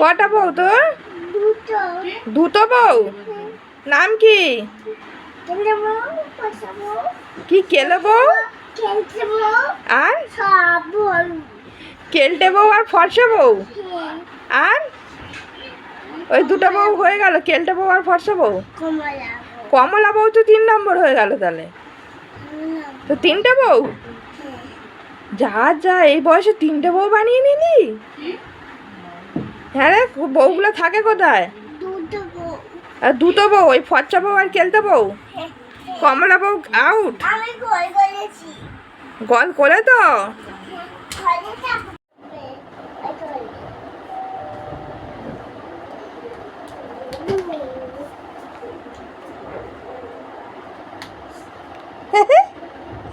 কটা বউ তোর? দুটো। বউ? নাম কি? কি কেলো বউ? আর? কেলটে বউ আর ফর্সা বউ? আর? ওই দুটো বউ হয়ে গেল কেলটে বউ আর ফর্সা বউ? কমলা কমলা বউ তো তিন নম্বর হয়ে গেল তাহলে। তো তিনটে বউ? যা যা এই বয়সে তিনটে বউ বানিয়ে নিলি? হ্যাঁ রে বউগুলো থাকে কোথায়? দুটো বউ। আর দুটো বউ ওই ফর্সা বউ আর কেলতে বউ? কমলা বউ আউট গোল করে তো?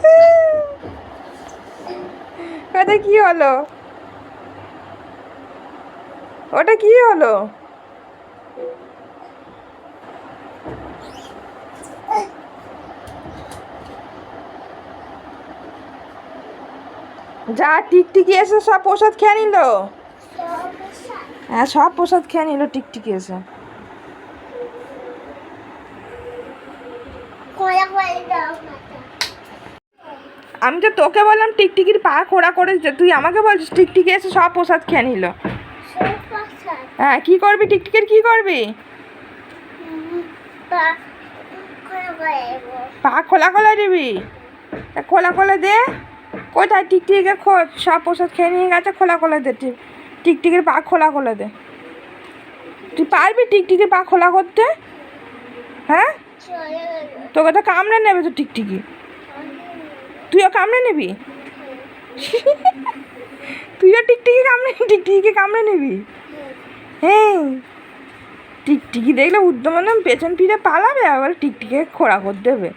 তো হলো। ওটা কি হলো? ওটা কি হলো? যা টিকটিকি এসে সব প্রসাদ খেয়ে নিল? হ্যাঁ সব প্রসাদ খেয়ে নিল, টিকটিকি এসে। আমি তো তোকে বললাম টিকটিকির পা খোড়া করে তুই আমাকে বলছিস টিকটিকি এসে সব প্রসাদ খেয়ে নিল। হ্যাঁ কি করবি? টিকটিকির কি করবি? পা খোলা খোলা দিবি? তা খোলা খোলা দে। কোথায়? টিকটিকে খোঁজ সব প্রসাদ খেয়ে নিয়ে গেছে খোলা খোলা দে। টিক টিকটিকির পা খোলা খোলা দে। তুই পারবি টিকটিকির পা খোলা করতে? হ্যাঁ? তোকে তো কামড়ে নেবে তো টিকটিকি। তুইও কামড়ে নিবি? তুইও টিকটিকি কামড়ে টিকটিকিকে কামড়ে নিবি? হ্যাঁ টিকটিকি দেখলে উদ্যম পেছন ফিরে পালাবে আবার টিকটিকে খোড়া করে দেবে।